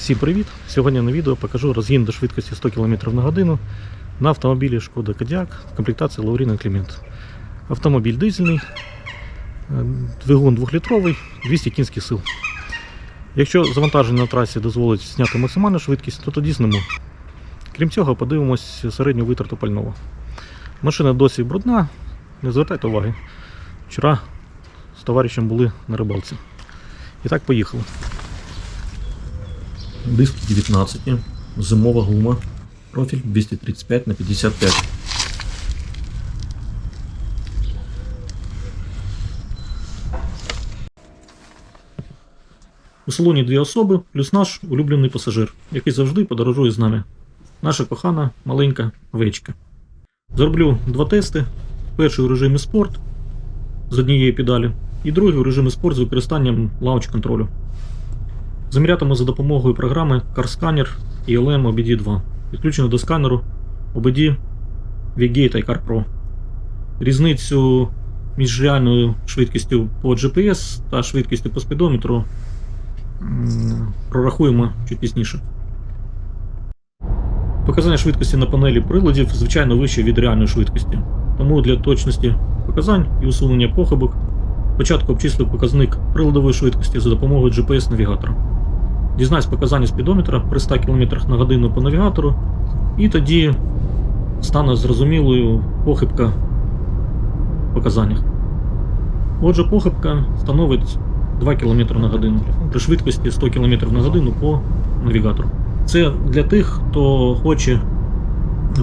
Всім привіт! Сьогодні на відео покажу розгін до швидкості 100 км на годину на автомобілі Шкода Кодіак комплектації Лаурін Клімент. Автомобіль дизельний, е, двигун 2-літровий, 200 кінських сил. Якщо завантаження на трасі дозволить зняти максимальну швидкість, то тоді зніму. Крім цього, подивимось середню витрату пального. Машина досі брудна, не звертайте уваги. Вчора з товаришем були на рибалці. І так, поїхали. Диск 19, зимова гума, профіль 235 на 55. У салоні дві особи, плюс наш улюблений пасажир, який завжди подорожує з нами. Наша кохана маленька овечка. Зроблю два тести. Перший у режимі спорт з однієї педалі, і другий у режимі спорт з використанням лаунч контролю. Замірятиму за допомогою програми CarScanner ELM OBD 2, підключено до сканеру OBD VGate iCar Pro. Різницю між реальною швидкістю по GPS та швидкістю по спідометру прорахуємо чуть пізніше. Показання швидкості на панелі приладів звичайно вище від реальної швидкості. Тому для точності показань і усунення похибок спочатку обчислю показник приладової швидкості за допомогою GPS-навігатора. Дізнаюсь показання спідометра при 100 км на годину по навігатору, і тоді стане зрозумілою похибка в показаннях. Отже, похибка становить 2 км на годину при швидкості 100 км на годину по навігатору. Це для тих, хто хоче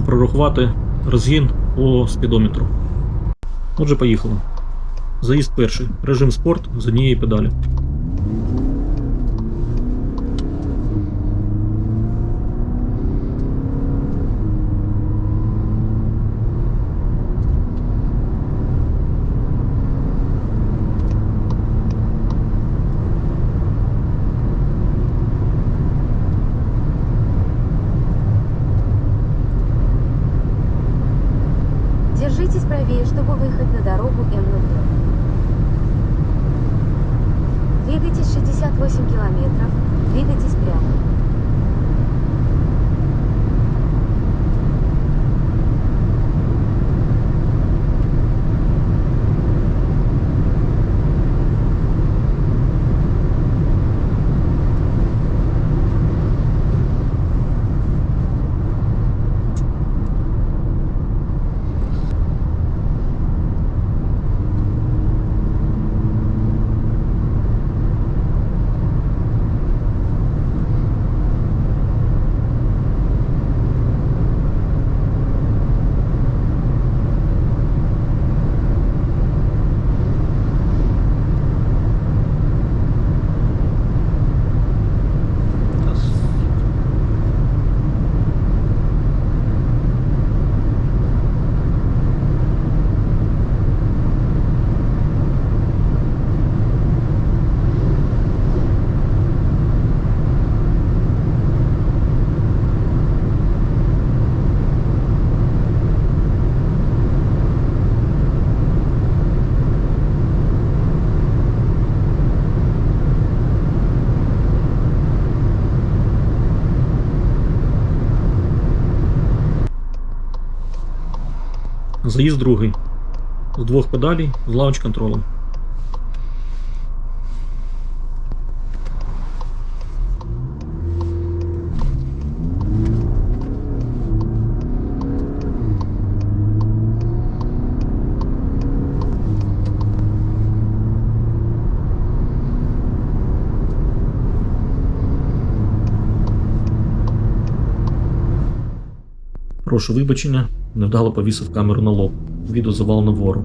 прорахувати розгін по спідометру. Отже, поїхали. Заїзд перший. Режим спорт з однієї педалі. Держитесь правее, чтобы выехать на дорогу М02. Двигайтесь 68 километров. Двигайтесь прямо. Заїзд другий. З двох педалей з лаунч контролем. Прошу вибачення, невдало повісив камеру на лоб. Відео завалено вгору.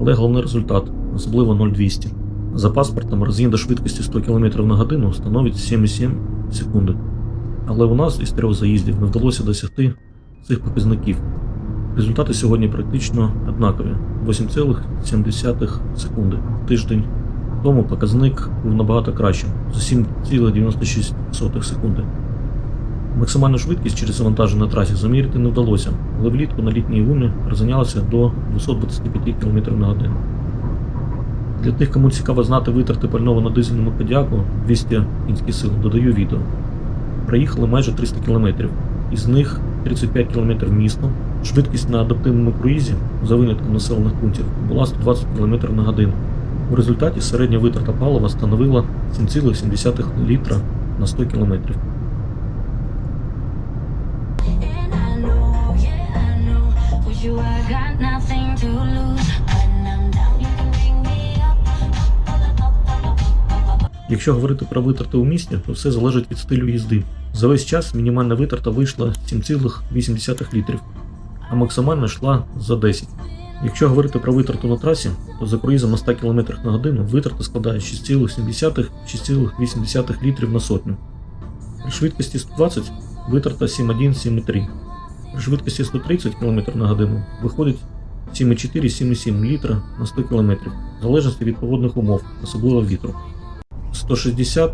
Але головний результат, особливо 0200. За паспортом розгін до швидкості 100 км на годину становить 7,7 секунди. Але у нас із трьох заїздів не вдалося досягти цих показників. Результати сьогодні практично однакові 8,7 секунди. Тиждень тому показник був набагато кращим за 7,96 секунди. Максимальну швидкість через завантаження на трасі заміряти не вдалося, але влітку на літній гумі розганялося до 225 км на годину. Для тих, кому цікаво знати витрати пального на дизельному подяку 200 кінських сил, додаю відео. проїхали майже 300 км, із них 35 км містом. Швидкість на адаптивному круїзі, за винятком населених пунктів, була 120 км на годину. У результаті середня витрата палива становила 7,7 літра на 100 км. Якщо говорити про витрати у місті, то все залежить від стилю їзди. За весь час мінімальна витрата вийшла 7,8 літрів, а максимальна йшла за 10. Якщо говорити про витрату на трасі, то за круїзом на 100 км на годину витрата складає 6,7-6,8 літрів на сотню. При швидкості 120 витрата 7,1-7,3. Швидкості 130 км на годину виходить 7,4-7,7 літра на 100 км, в залежності від погодних умов, особливо вітру. 160,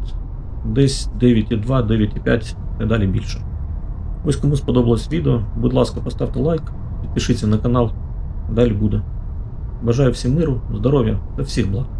десь 9,2, 9,5 і далі більше. Ось кому сподобалось відео, будь ласка, поставте лайк, підпишіться на канал, далі буде. Бажаю всім миру, здоров'я та всіх благ.